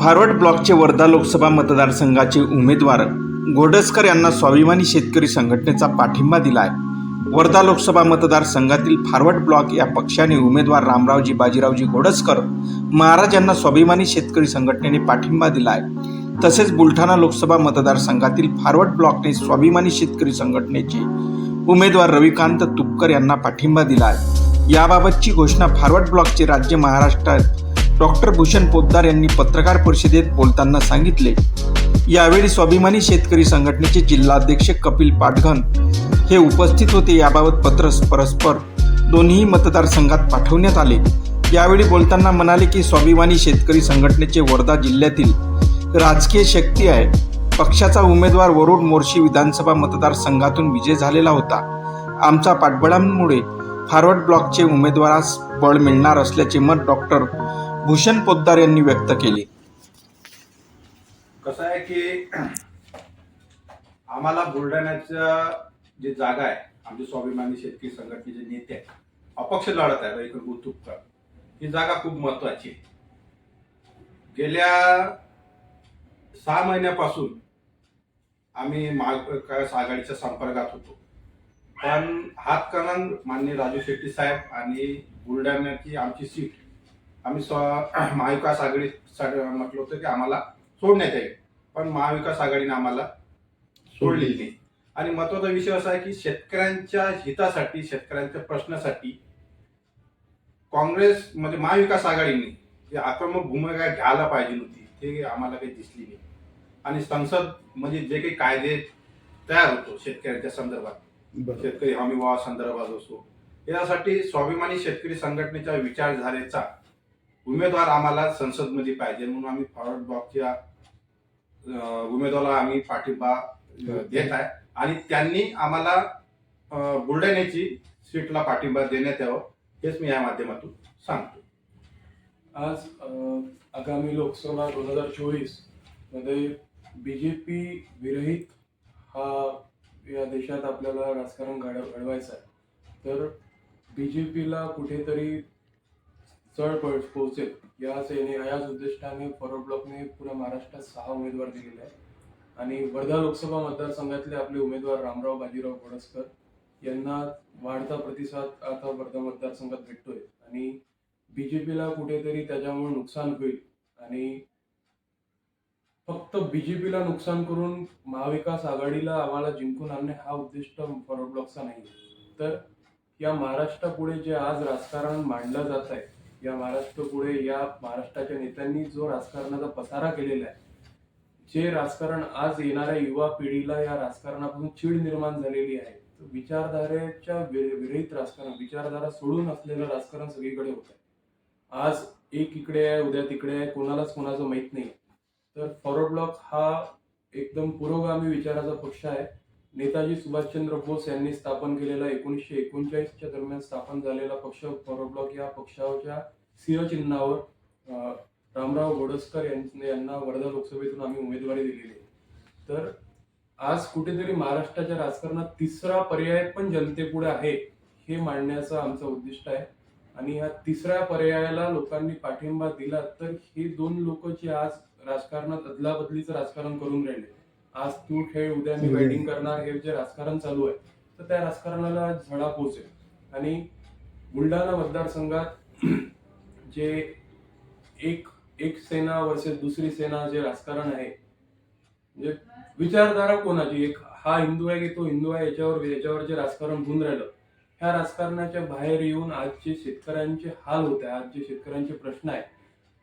Forward ब्लॉकचे वर्धा लोकसभा मतदारसंघाचे उमेदवार घोडसकर यांना स्वाभिमानी शेतकरी संघटनेचा पाठिंबा दिला आहे वर्धा लोकसभा मतदारसंघातील फारवड ब्लॉक या पक्षाने उमेदवार रामरावजी बाजीरावजी घोडसकर महाराज यांना स्वाभिमानी शेतकरी संघटनेने पाठिंबा दिला आहे तसेच बुलढाणा लोकसभा मतदारसंघातील फारवड ब्लॉकने स्वाभिमानी शेतकरी संघटनेचे उमेदवार रविकांत तुपकर यांना पाठिंबा दिला आहे याबाबतची घोषणा फारवट ब्लॉकचे राज्य महाराष्ट्रात डॉक्टर भूषण पोद्दार यांनी पत्रकार परिषदेत बोलताना सांगितले यावेळी स्वाभिमानी शेतकरी संघटनेचे जिल्हाध्यक्ष कपिल पाटघन हे उपस्थित होते. याबाबत पत्र परस्पर दोन्ही मतदारसंघात पाठवण्यात आले. यावेळी बोलताना म्हणाले की स्वाभिमानी शेतकरी संघटनेचे वर्धा जिल्ह्यातील राजकीय शक्ती आहे. पक्षाचा उमेदवार वरुड मोर्शी विधानसभा मतदारसंघातून विजय झालेला होता. आमच्या पाठबळांमुळे फॉरवर्ड ब्लॉकचे उमेदवारास बळ मिळणार असल्याचे मत डॉक्टर भूषण पोद्दार यांनी व्यक्त केली. कसं आहे की आम्हाला बुलढाण्याच्या जे जागा आहे आमचे स्वाभिमानी शेतकरी संघटनेचे नेते आहेत अपक्ष लढत आहे रविकर ही जागा खूप महत्वाची आहे. गेल्या सहा महिन्यापासून आम्ही महाविकास आघाडीच्या संपर्कात होतो. पण हातकणंग माननीय राजू शेट्टी साहेब आणि बुलढाण्याची आमची सीट आम्ही स्व महाविकास आघाडीसाठी म्हटलं होतं की आम्हाला सोडण्यात येईल. पण महाविकास आघाडीने आम्हाला सोडलेली नाही. आणि महत्त्वाचा विषय असा आहे की शेतकऱ्यांच्या हितासाठी शेतकऱ्यांच्या प्रश्नासाठी काँग्रेस म्हणजे महाविकास आघाडीने जी आक्रमक भूमिका घ्यायला पाहिजे होती. ते आम्हाला काही दिसली नाही. आणि संसद म्हणजे जे काही कायदे तयार होतो शेतकऱ्यांच्या संदर्भात. शेतकरी हमी भावा संदर्भात असो. यासाठी स्वाभिमानी शेतकरी संघटनेच्या विचारधारेचा उमेदवार आम्हाला संसदमध्ये पाहिजे म्हणून आम्ही फॉरवर्ड ब्लॉकच्या उमेदवाराला आम्ही पाठिंबा देत आहे. आणि त्यांनी आम्हाला बुलढाण्याची सीटला पाठिंबा देण्यात यावं हेच मी या माध्यमातून सांगतो. आज आगामी लोकसभा दोन हजार चोवीसमध्ये बी जे पी विरहित हा या देशात आपल्याला राजकारण घड घडवायचं आहे. तर बी जे पीला कुठेतरी चढ पळ पोहोचेल. या सेने याच उद्दिष्टाने फॉरवर्ड ब्लॉकने पुऱ्या महाराष्ट्रात सहा उमेदवार दिलेले आहेत. आणि वर्धा लोकसभा मतदारसंघातले आपले उमेदवार रामराव बाजीराव गोडसकर यांना वाढता प्रतिसाद आता वर्धा मतदारसंघात भेटतोय. आणि बी जे पीला कुठेतरी त्याच्यामुळे नुकसान होईल. आणि फक्त बी जे पीला नुकसान करून महाविकास आघाडीला आम्हाला जिंकून आणणे हा उद्दिष्ट फॉरवर्ड ब्लॉकचा नाही तर या महाराष्ट्रापुढे जे आज राजकारण मांडलं जात आहे या महाराष्ट्रापुढे या महाराष्ट्राच्या नेत्यांनी जो राजकारणाचा पसारा केलेला आहे जे राजकारण आज येणाऱ्या युवा पिढीला या राजकारणापासून चीड निर्माण झालेली आहे विचारधारेच्या वि- विरहित राजकारण विचारधारा सोडून असलेलं राजकारण सगळीकडे होत आहे. आज एक इकडे आहे उद्या तिकडे आहे कोणालाच कोणाचं माहीत नाही. तर फॉरवर्ड ब्लॉक हा एकदम पुरोगामी विचाराचा पक्ष आहे. नेताजी सुभाषचंद्र बोस यांनी स्थापन केलेला एकोणीसशे एकोणचाळीसच्या दरम्यान स्थापन झालेला पक्ष फॉरवर्ड ब्लॉक या पक्षाच्या सिंहचिन्हावर रामराव गोडसकर यांनी- यांना वर्धा लोकसभेतून आम्ही उमेदवारी दिलेली आहे. तर आज कुठेतरी महाराष्ट्राच्या राजकारणात तिसरा पर्याय पण जनतेपुढे आहे हे मांडण्याचं आमचं उद्दिष्ट आहे. आणि या तिसऱ्या पर्यायाला लोकांनी पाठिंबा दिला तर हे दोन लोक जे आज राजकारणात अदलाबदलीचं राजकारण करून राहिले. आज तू खेळ उद्या मी बॅटिंग करणार हे जे राजकारण चालू आहे तर त्या राजकारणाला झडा पोचेल आणि बुलढाणा मतदारसंघात जे एक एक सेना वर्सेस दुसरी सेना जे राजकारण आहे म्हणजे विचारधारा कोणाची एक हा हिंदू आहे की तो हिंदू आहे याच्यावर याच्यावर जे राजकारण होऊन राहिलं ह्या राजकारणाच्या बाहेर येऊन आज जे शेतकऱ्यांचे हाल होत आहे आज जे शेतकऱ्यांचे प्रश्न आहे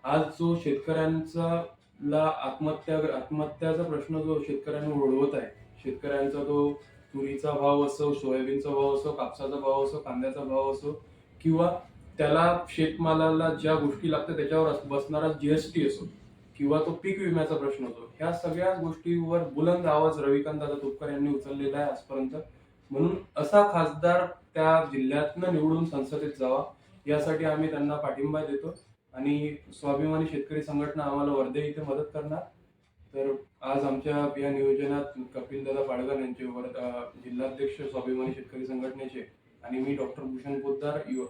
आज जो शेतकऱ्यांचा ला आत्महत्या आत्महत्याचा प्रश्न जो शेतकऱ्यांनी ओढवत आहे. शेतकऱ्यांचा तो तुरीचा भाव असो सोयाबीनचा भाव असो कापसाचा भाव असो कांद्याचा भाव असो किंवा त्याला शेतमालाला ज्या गोष्टी लागतात त्याच्यावर बसणारा जीएसटी असो किंवा तो पीक विम्याचा प्रश्न होतो ह्या सगळ्या गोष्टीवर बुलंद आवाज रविकांत दादा तुपकर यांनी उचललेला आहे आजपर्यंत. म्हणून असा खासदार त्या जिल्ह्यातनं निवडून संसदेत जावा यासाठी आम्ही त्यांना पाठिंबा देतो. आणि स्वाभिमानी शेतकरी संघटना आम्हाला वर्धे इथे मदत करणार. तर आज आमच्या या नियोजनात कपिलदादा पाडगन यांचे वर जिल्हाध्यक्ष स्वाभिमानी शेतकरी संघटनेचे आणि मी doctor Bhushan Poddar U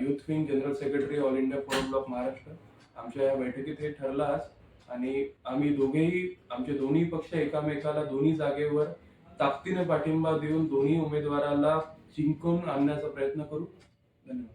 youth wing general secretary all India forum block Maharashtra. आमच्या या बैठकीत हे ठरलं आज. आणि आम्ही दोघेही आमचे दोन्ही पक्ष एकामेकाला दोन्ही जागेवर ताकदीने पाठिंबा देऊन दोन्ही उमेदवाराला जिंकून आणण्याचा प्रयत्न करू. धन्यवाद.